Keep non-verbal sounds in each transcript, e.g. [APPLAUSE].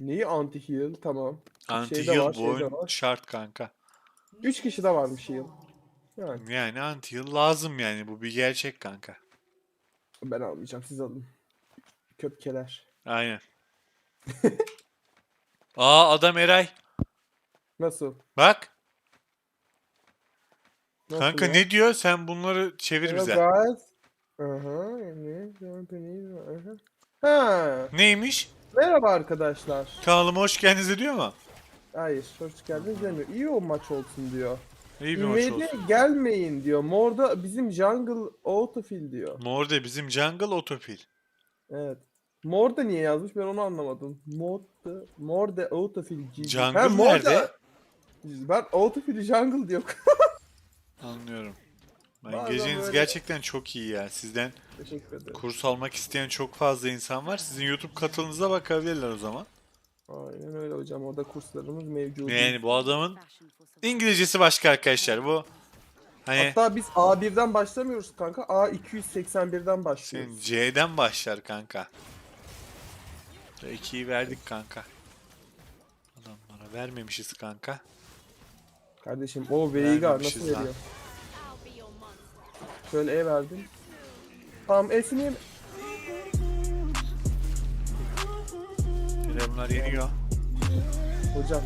Neyi anti heal? Tamam. Anti Şeyde heal bu şeyde oyun şart kanka. 3 kişi de varmış heal. Yani Yani anti heal lazım yani bu bir gerçek kanka. ben almayacağım siz alın. Köpkeler. Aynen. [LAUGHS] Aa adam Eray. Nasıl? Bak. Nasıl Kanka ya? ne diyor? Sen bunları çevir bize. Aha, aha. Ha, Neymiş? Merhaba arkadaşlar. Kanalıma hoş geldiniz diyor mu? Hayır, hoş geldiniz demiyor. İyi o maç olsun diyor. İyi bir maç olsun. gelmeyin diyor. Morda bizim jungle autofill diyor. Morde bizim jungle otopil. Evet. Morda niye yazmış ben onu anlamadım. Morda, Morda autofill GG. Jungle Ha, Morda- nerede? Ben autofill jungle diyor. [LAUGHS] Anlıyorum. Ben Bazen geceniz böyle- gerçekten çok iyi ya. Sizden Teşekkür ederim. kurs almak isteyen çok fazla insan var. Sizin YouTube katılınıza bakabilirler o zaman. Aynen öyle hocam. Orada kurslarımız mevcut. Yani bu adamın İngilizcesi başka arkadaşlar. Bu hani Hatta biz A1'den başlamıyoruz kanka. A281'den başlıyoruz. senin C'den başlar kanka. 2'yi verdik kanka. Adamlara vermemişiz kanka. Kardeşim o Veigar Vermemişiz nasıl lan. veriyor? Şöyle E verdim. Tamam E'sini yem- Bunlar yeniyor. Hocam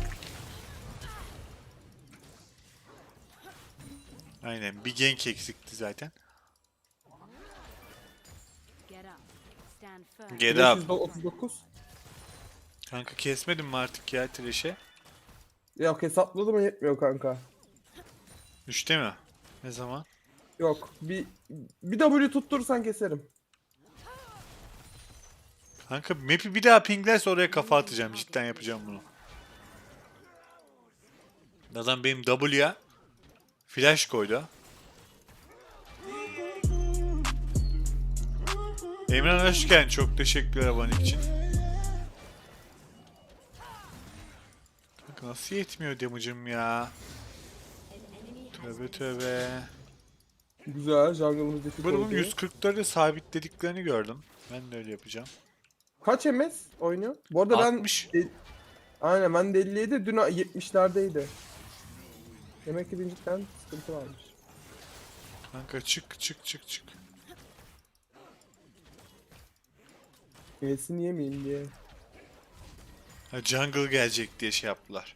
Aynen bir gank eksikti zaten. Get up. Stand firm. Get up. 539. Kanka kesmedin mi artık ya Thresh'e? Yok hesapladı mı yetmiyor kanka. Üçte mi? Ne zaman? Yok bir bir W tutturursan keserim. Kanka map'i bir daha pinglerse oraya kafa atacağım. Cidden yapacağım bunu. Adam benim W'ya flash koydu. Emran geldin. Çok teşekkürler abonelik için. Kanka nasıl yetmiyor damage'ım ya? Tövbe tövbe. Güzel jungle'ımız defik Bunun oldu. 140'ları sabitlediklerini gördüm. Ben de öyle yapacağım. Kaç MS oynuyor? Bu arada 60. ben... Aynen ben de 57 dün 70'lerdeydi. Demek ki cidden sıkıntı varmış. Kanka çık çık çık çık. E'sini yemeyeyim diye. Ha, jungle gelecek diye şey yaptılar.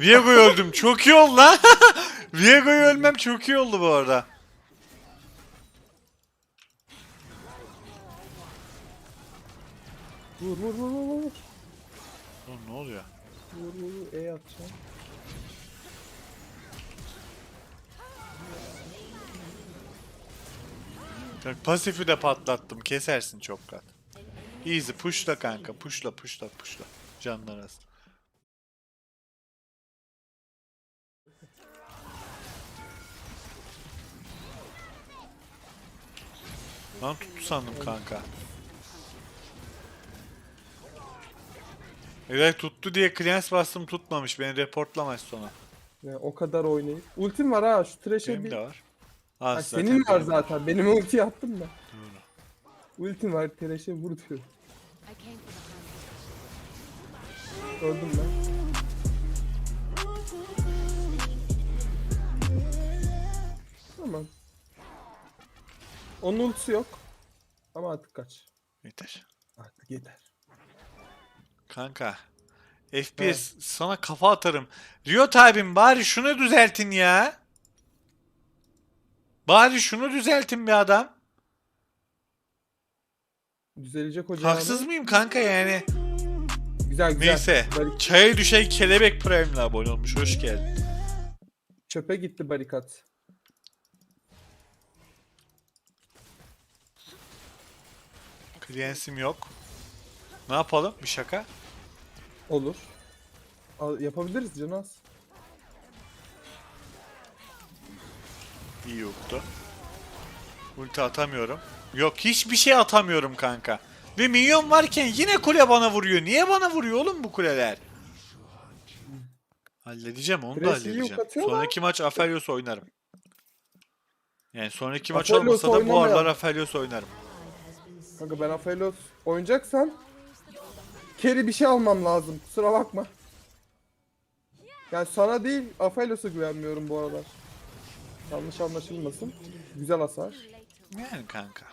Viego'yu öldüm. Çok iyi oldu lan. [LAUGHS] Viego'yu ölmem çok iyi oldu bu arada. Vur vur vur vur vur. Lan ne oluyor? Vur vur vur E atacağım. Bak pasifi de patlattım. Kesersin çok rahat. Easy pushla kanka. Pushla pushla pushla. Canlar az. Lan tuttu sandım kanka. Evet tuttu diye clans bastım tutmamış. Beni reportlamaz sonra. Yani o kadar oynayıp. Ultim var ha şu trash'e Benim bir... de var. Ha, Az senin var zaten. Benim ulti attım da. Doğru. Ultim var trash'e vur diyor. I came for the hunt. Gördüm ben. Tamam. Onun ultisi yok. Ama artık kaç. Yeter. Artık yeter. Kanka. FPS sana kafa atarım. Riot abim bari şunu düzeltin ya. Bari şunu düzeltin bir adam. Düzelecek hocam. Haksız mıyım kanka yani? Güzel güzel. Neyse. Barik- Çaya düşen kelebek Prime'le abone olmuş. Hoş geldin. Çöpe gitti barikat. Kliensim yok. Ne yapalım? Bir şaka. Olur. Al, yapabiliriz Canaz. İyi yoktu. Ulti atamıyorum. Yok hiçbir şey atamıyorum kanka. Ve minyon varken yine kule bana vuruyor. Niye bana vuruyor oğlum bu kuleler? Halledeceğim onu da Presi halledeceğim. atıyor. Sonraki maç Aphelios oynarım. Yani sonraki maç Aphelios olmasa da bu oynamayalım. aralar Aphelios oynarım. Kanka ben Aphelios oynayacaksam Carry bir şey almam lazım. Kusura bakma. Yani sana değil Aphelios'a güvenmiyorum bu aralar. Yanlış anlaşılmasın. Güzel hasar. Yani kanka.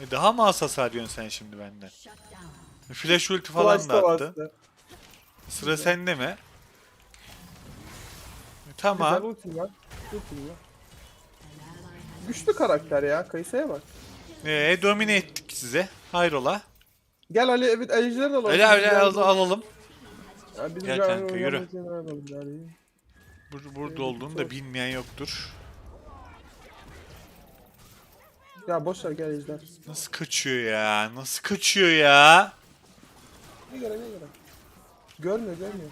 E daha mı az hasar diyorsun sen şimdi benden? Flash ulti falan da attı. Sıra sende mi? Güzel Tamam. ultim var. Ultim var. Güçlü karakter ya. Kayısa'ya bak. Ee, domine ettik size. Hayrola. Gel Ali evet Ejder alalım. Öyle öyle Gel. al- alalım. Ya bizim Gel bir kanka, yürü. alalım. Bur- burada olduğunu da bilmeyen yoktur. Ya boş ver gel Ejder. Nasıl kaçıyor ya? Nasıl kaçıyor ya? Ne gerek ne gerek. Görmüyor görmüyor.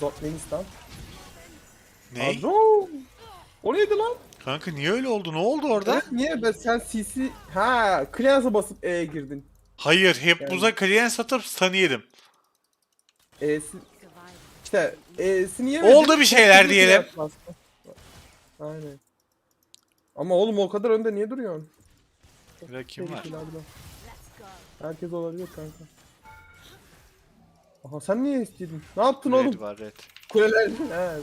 Zotmenistan. Ne? Adro. O neydi lan? Kanka niye öyle oldu? Ne oldu orada? Evet, niye ben sen CC ha Cleanse'a basıp E'ye girdin. Hayır, hep Yani- buza kliyen satıp stun yedim. E'si işte E'sini yemedin. Oldu bir şeyler diyelim. cleanse. Aynen. Ama oğlum o kadar önde niye duruyorsun? Bir kim var? Herkes olabilir kanka. Aha sen niye istedin? Ne yaptın Red oğlum? var red. Kuleler. He evet.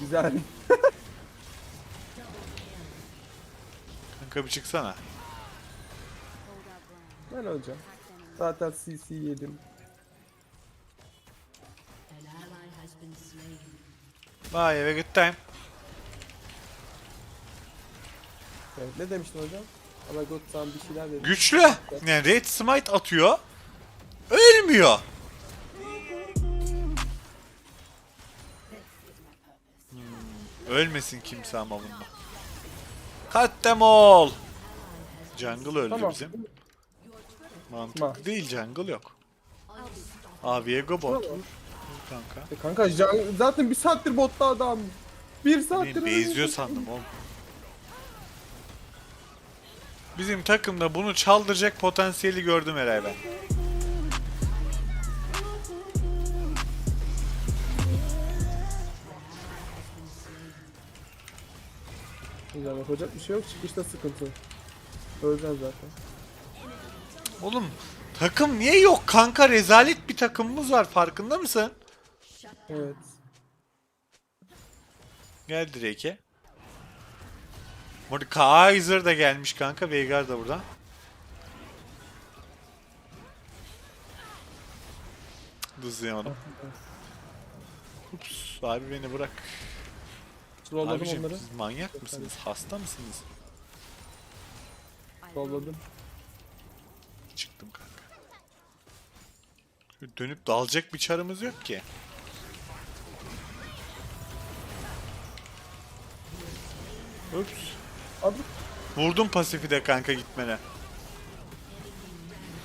Güzel. [LAUGHS] Kanka bir çıksana. Ben them. Zaten CC yedim. Bye have a good time. Evet, ne demiştin hocam? Ama Gotsam bir şeyler dedi. Güçlü. Yani red smite atıyor. Ölmüyor. Hmm, Ölmesin kimse ama bunda. Cut them all. Jungle öldü Tamam. bizim. Mantıklı Tamam. değil jungle yok. Abi go bot. Vur kanka. E kanka Jan- zaten bir saattir botta adam. Bir saattir. Beni benziyor sandım oğlum. Bizim takımda bunu çaldıracak potansiyeli gördüm herhalde ben. Güzel yapacak bir şey yok. Çıkışta sıkıntı. Öleceğiz zaten. Oğlum takım niye yok kanka? Rezalet bir takımımız var farkında mısın? Evet. Gel Drake'e. Burada Kaiser da gelmiş kanka. Veigar da burada. Dızlayamadım. Ups, abi beni bırak. Trolladım Abicim onları. siz manyak mısınız? Hasta mısınız? Trolladım. Çıktım kanka. Dönüp dalacak bir çarımız yok ki. Ups. Abi. Vurdum pasifi de kanka gitmene.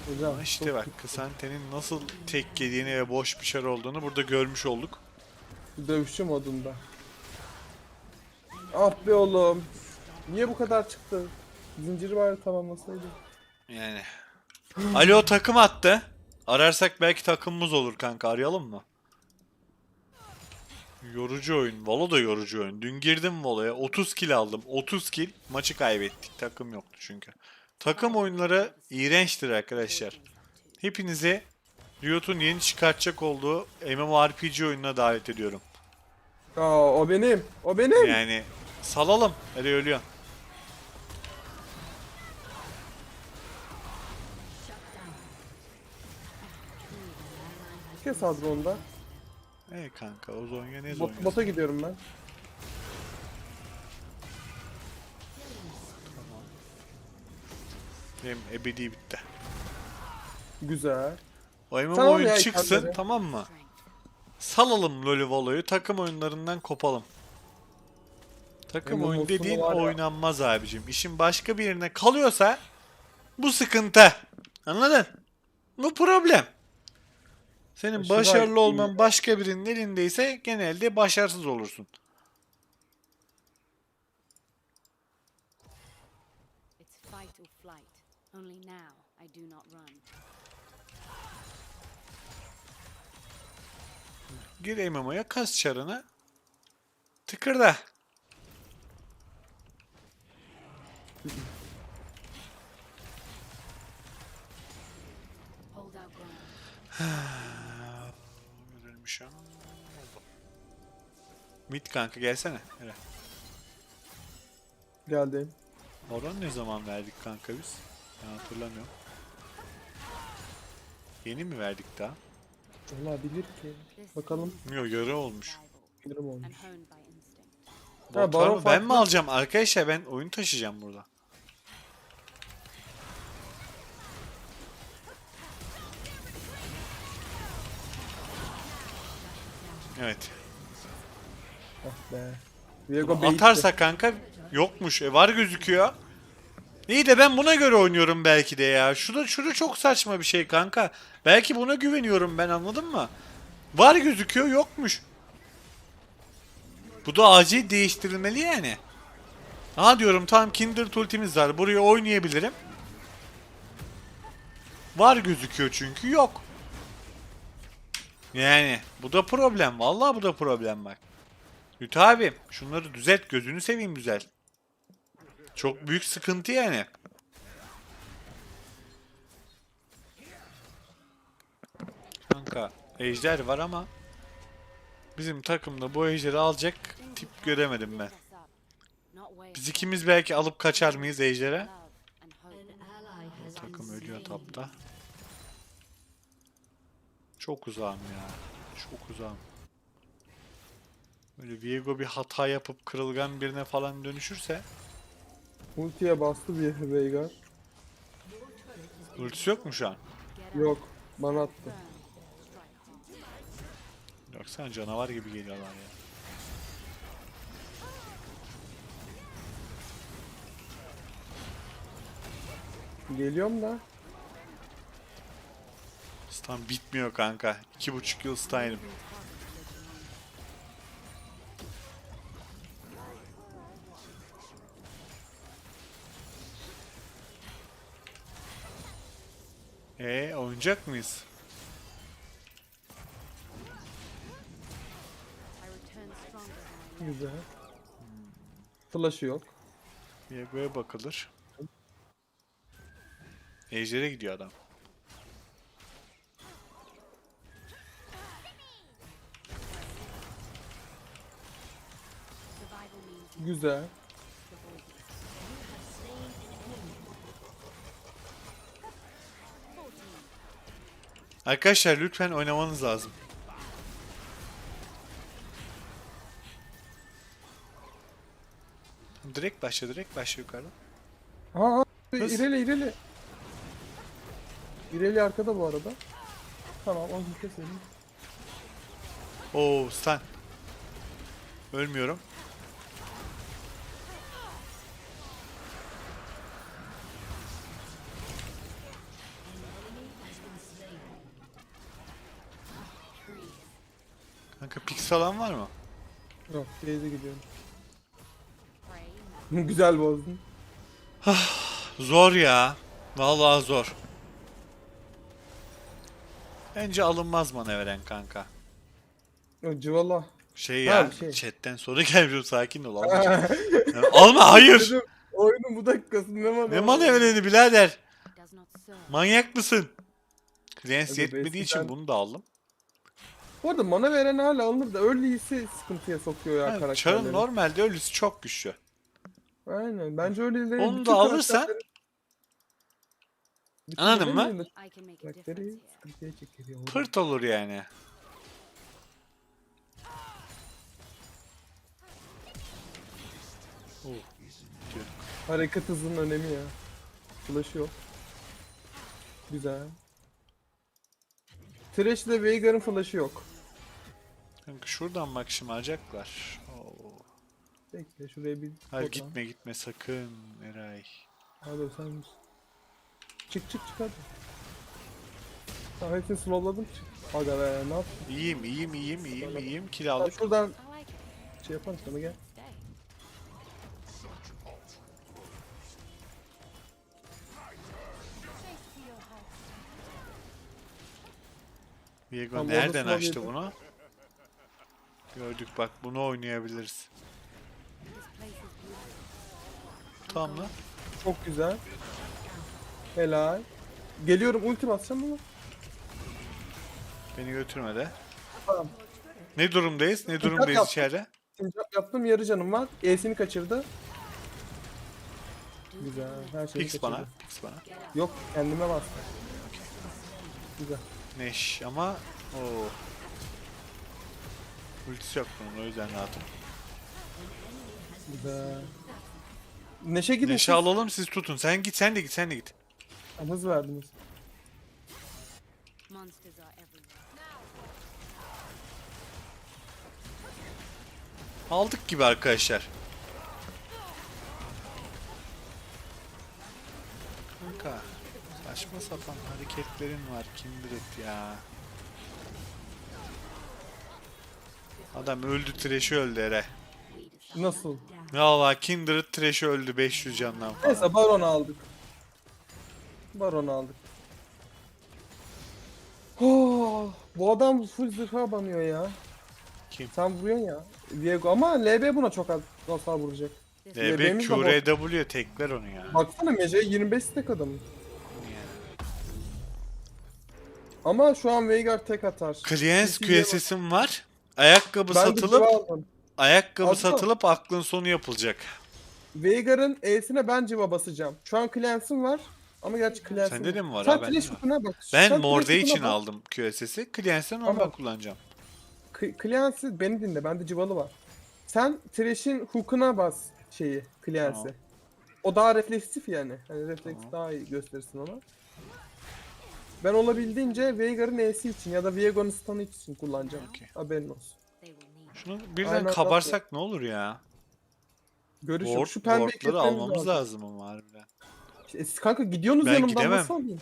Hocam. İşte bak Kısante'nin nasıl tek yediğini ve boş bir çar olduğunu burada görmüş olduk. Dövüşçü modunda. Ah be oğlum. Niye bu kadar çıktı? Zinciri bari tamamlasaydı. Yani. Alo takım attı. Ararsak belki takımımız olur kanka. Arayalım mı? Yorucu oyun. Valo da yorucu oyun. Dün girdim Valo'ya. 30 kill aldım. 30 kill. Maçı kaybettik. Takım yoktu çünkü. Takım oyunları iğrençtir arkadaşlar. Hepinizi Riot'un yeni çıkartacak olduğu MMORPG oyununa davet ediyorum. Aa o benim. O benim. Yani salalım. Hadi ölüyor. Kes Hadron'da. Ey kanka o Zonya ne Bot, Zonya? bota gidiyorum ben. Benim ebedi bitti. Güzel. O MMO Tamam oyun ya, çıksın itemleri. tamam mı? Salalım LoL'ü Volo'yu takım oyunlarından kopalım. Takım oyun dediğin var ya. oynanmaz abicim. İşin başka birine kalıyorsa bu sıkıntı. Anladın? Bu problem. Senin Aşırı başarılı iyi. olman başka birinin elindeyse genelde başarısız olursun. Fight or flight. Only now I do not run. Gir MMO'ya kas çarını. Tıkırda. Hold out ground. Üzülmüş ha. Mid kanka gelsene. Evet. Geldim. Oran ne zaman verdik kanka biz? Ben hatırlamıyorum. Yeni mi verdik daha? Olabilir ki. Bakalım. Yok yarı olmuş. Bilirim olmuş. Ha, mı? Ben mi alacağım? Arkadaşlar ben oyun taşıyacağım burada. Evet. Ah be. Viego baitti. Atarsa kanka yokmuş. E var gözüküyor. İyi de ben buna göre oynuyorum belki de ya. Şurada şurada çok saçma bir şey kanka. Belki buna güveniyorum ben anladın mı? Var gözüküyor yokmuş. Bu da acil değiştirilmeli yani. Ha diyorum tamam Kindred ultimiz var. Buraya oynayabilirim. Var gözüküyor çünkü yok. Yani bu da problem. Vallahi bu da problem bak. Lütfü abi şunları düzelt gözünü seveyim güzel. Çok büyük sıkıntı yani. Kanka ejder var ama bizim takımda bu ejderi alacak tip göremedim ben. Biz ikimiz belki alıp kaçar mıyız ejdere? hope. Takım ölüyor tapta. Çok uzağım ya. Çok uzağım. Böyle Viego bir hata yapıp kırılgan birine falan dönüşürse Ultiye bastı bir Veigar. ultisi yok mu şu an? Yok. Bana attı. Baksana canavar gibi geliyorlar ya. Geliyorum da. Stun bitmiyor kanka. İki buçuk yıl stun'ım. Ee, oynayacak mıyız? Güzel. Flash'ı yok. Viego'ya bakılır. Ejder'e gidiyor adam. Güzel. Arkadaşlar lütfen oynamanız lazım. Direkt başla, direkt başla yukarıdan. Aa, Kız. İreli İreli. İreli arkada bu arada. Tamam onu keselim. Oo, stun. Ölmüyorum. Alan var mı? Yok Blaze'e gidiyorum. [LAUGHS] Güzel bozdun. Zor ya. Vallahi zor. Bence alınmaz manevren kanka. Yok Civala. Şey Ha, ya, bir şey. chatten soru gelmiyor sakin ol. Alma, Yani [LAUGHS] alma hayır. Dedim, oyunun bu dakikasında ne var? Ne manevreni birader? Does not serve. Manyak mısın? Hadi yetmediği için eskiden- bunu da aldım. Bu arada mana veren hala alınır da early'si sıkıntıya sokuyor ya karakterleri. Char'ın normalde ölüsü çok güçlü. Aynen. Bence öyleleri Onu da alırsan- Anladın mı? Karakteri. Pırt olur yani. Oh. Hareket hızının önemi ya. Flash'ı yok. Güzel. Thresh ile Veigar'ın flash'ı yok. Kanka şuradan bak şimdi acaklar. Bekle şuraya bir... Hayır gitme gitme sakın Eray. Hadi sen Çık çık çık hadi. Sen hepsini slowladım çık. Aga be ne yaptın? İyiyim iyiyim iyiyim iyiyim iyiyim kill aldık. Ya şuradan şey yaparız sana gel. Diego nereden açtı yedi. bunu? Gördük bak bunu oynayabiliriz. Tamam lan. Çok güzel. Helal. Geliyorum ulti basacağım ama. Beni götürme de. Tamam. Ne durumdayız? Ne durumdayız yaptım. içeride? Sincap yaptım yarı canım var. E'sini kaçırdı. Güzel. Her şeyi Pix kaçırdı. bana. Pix bana. Yok kendime bastım. Güzel. Neş ama o Ultisi yok bunun o yüzden rahatım. Güzel. Neşe gidin Neşe siz. alalım siz tutun. Sen git sen de git sen de git. Hız verdiniz. Aldık gibi arkadaşlar. Kanka saçma sapan hareketlerin var Kindred ya. Adam öldü Thresh'i öldü Ere. Nasıl? Valla Kindred Thresh'i öldü 500 candan falan. Neyse Baron aldık. Baron aldık. Oh, bu adam full zırha banıyor ya. Kim? Sen vuruyorsun ya. Diego ama LB buna çok az hasar vuracak. Bot. QRW tekler onu ya. Baksana Mece 25 stack. Yani. Ama şu an Veigar tek atar. Clients QSS'im var. Ayakkabı Ben satılıp ayakkabı Aldım. satılıp aklın sonu yapılacak. Veigar'ın E'sine ben civa basacağım. Şu an Clans'ım var. Ama gerçi Clans'ım Sende de mi var Sen var. hook'una bak. Ben Morde için bak. aldım QSS'i. Ondan Tamam. kullanacağım. Clans'i beni dinle. Bende civalı var. Sen Thresh'in hook'una bas şeyi Clans'i. Tamam. O daha refleksif yani. Hani refleks Tamam. daha iyi göstersin ona. Ben olabildiğince Veigar'ın E'si için ya da Viego'nun stun'ı için kullanacağım. Okey. Haberin olsun. Şunu birden Aynen, kabarsak ne olur ya? Görüş yok. Ward, Şu pembe wardları ekletmemiz almamız lazım. lazım ama harbiden. E, siz kanka gidiyorsunuz Ben yanımdan gidemem. nasıl alayım?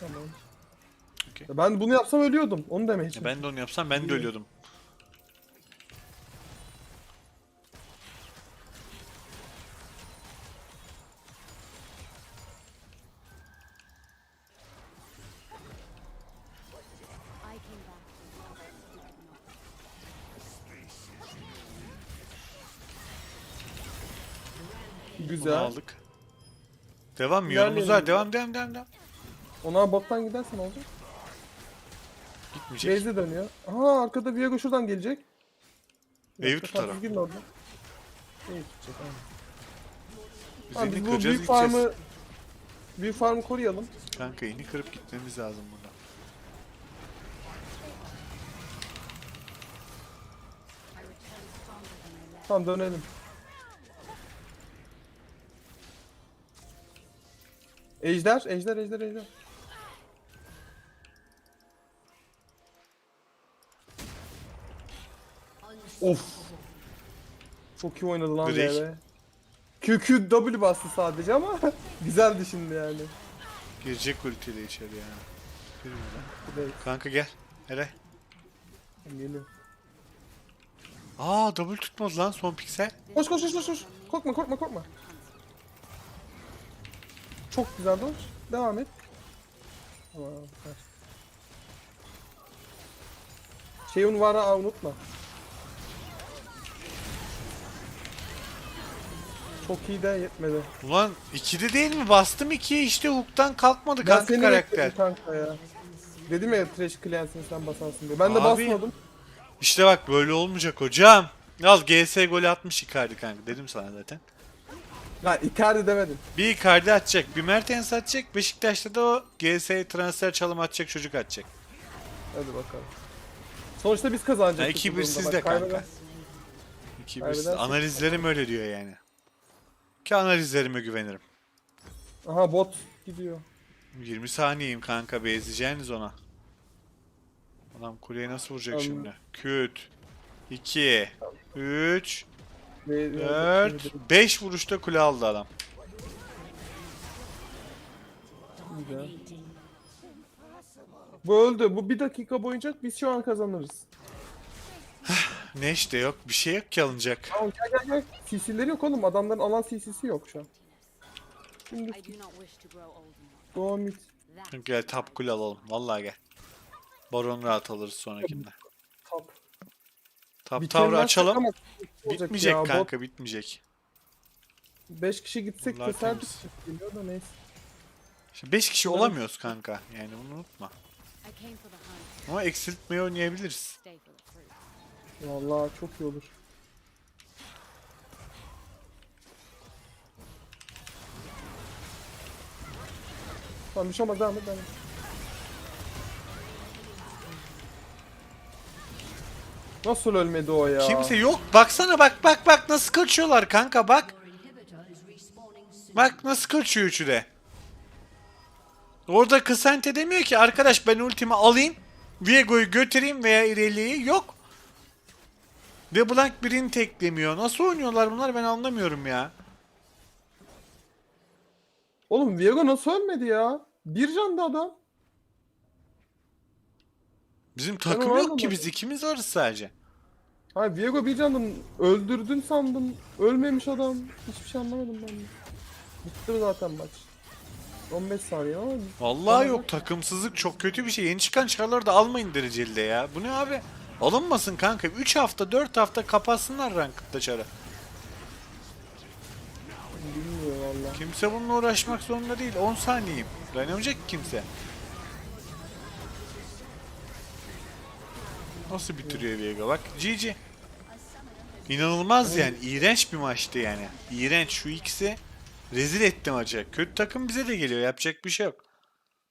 Tamam. Okey. Ya Ben bunu yapsam ölüyordum. Onu demeye Ya çalışıyorum. ben de onu yapsam ben de ölüyordum. Bunu Güzel. aldık. Devam İlerleyelim. yolumuza devam devam devam devam. Ona bottan gidersen olacak. Gitmeyecek. Base'e dönüyor. Aha arkada Viego şuradan gelecek. Evi Yok, tutar o. düzgün orada. Evi tutacak aynen. Biz biz bu büyük farmı büyük farmı koruyalım. Kanka ini kırıp gitmemiz lazım burada. I returned stronger than I left. Tamam dönelim. Ejder, ejder, ejder, ejder. Of. Çok iyi oynadı lan Direkt. BB. QQW bastı sadece ama [LAUGHS] güzeldi şimdi yani. Girecek ultiyle içeri ya. Direkt. Kanka gel. Ere. Geliyor. Aa double tutmaz lan son piksel. Koş koş koş koş koş. Korkma korkma korkma. Çok güzel dur. Devam et. Şeyun var ha unutma. Çok iyi de yetmedi. Ulan ikide değil mi? Bastım ikiye işte hook'tan kalkmadı Ben kanka karakter. kanka ya. Dedim ya trash clans'ini sen basarsın diye. Ben de Abi. basmadım. İşte bak böyle olmayacak hocam. Al GS golü atmış Icardi kanka dedim sana zaten. Ha Icardi demedim. Bir Icardi atacak, bir Mertens atacak, Beşiktaş'ta da o GS transfer çalım atacak çocuk atacak. Hadi bakalım. Sonuçta biz kazanacağız. Ya bu 2-1 durumda. sizde kanka. kaybeden- 2-1 siz- Kaybedersek- Analizlerim öyle diyor yani. Ki analizlerime güvenirim. Aha bot gidiyor. 20 saniyeyim kanka bezleyeceğiniz ona. Adam kuleye nasıl vuracak Tamam. şimdi? Küt. 2 3 Ve- 4 5 vuruşta kule aldı adam. Güzel. Bu öldü. Bu bir dakika boyunca biz şu an kazanırız. Neş de yok. Bir şey yok ki alınacak. Tamam gel gel gel. CC'leri yok oğlum. Adamların alan CC'si yok şu an. Şimdi I do not wish to grow old anymore. go mid. Gel top kule alalım. Vallahi gel. Baron rahat alırız sonrakinde. Top. Tower'ı kere açalım. ama olacak Bitmeyecek ya, kanka bitmeyecek. 5 kişi gitsek Bunlar keserdik. temiz. Geliyor da neyse. Şimdi 5 kişi Bunların- olamıyoruz kanka. Yani bunu unutma. I came for the hunt. Ama eksiltmeyi oynayabiliriz. Stay for the fruit. Vallahi çok iyi olur. Tamam bir şey olmaz devam et devam et. Nasıl ölmedi o ya? Kimse yok. Baksana bak bak bak nasıl kaçıyorlar kanka bak. Bak nasıl kaçıyor üçü de. Orada Kısante demiyor ki arkadaş ben ultimi alayım. Viego'yu götüreyim veya İrelia'yı yok. LeBlanc birini teklemiyor. Nasıl oynuyorlar bunlar ben anlamıyorum ya. Oğlum Viego nasıl ölmedi ya? Bir candı adam. Bizim takım yok ki biz ikimiz varız sadece. Ha Viego bir candım. Öldürdün sandım. Ölmemiş adam. Hiçbir şey anlamadım ben de. Bitti zaten maç. 15 saniye ama Vallahi yok takımsızlık çok kötü bir şey. Yeni çıkan çarları da almayın dereceli de ya. Bu ne abi? Alınmasın kanka. 3 hafta 4 hafta kapatsınlar ranked'da çarı. bilmiyor valla. Kimse bununla uğraşmak zorunda değil. 10 saniyeyim. Dayanamayacak ki kimse. Nasıl bitiriyor Viego? Bak GG. İnanılmaz yani. İğrenç bir maçtı yani. İğrenç. Şu ikisi rezil etti maçı. Kötü takım bize de geliyor. Yapacak bir şey yok.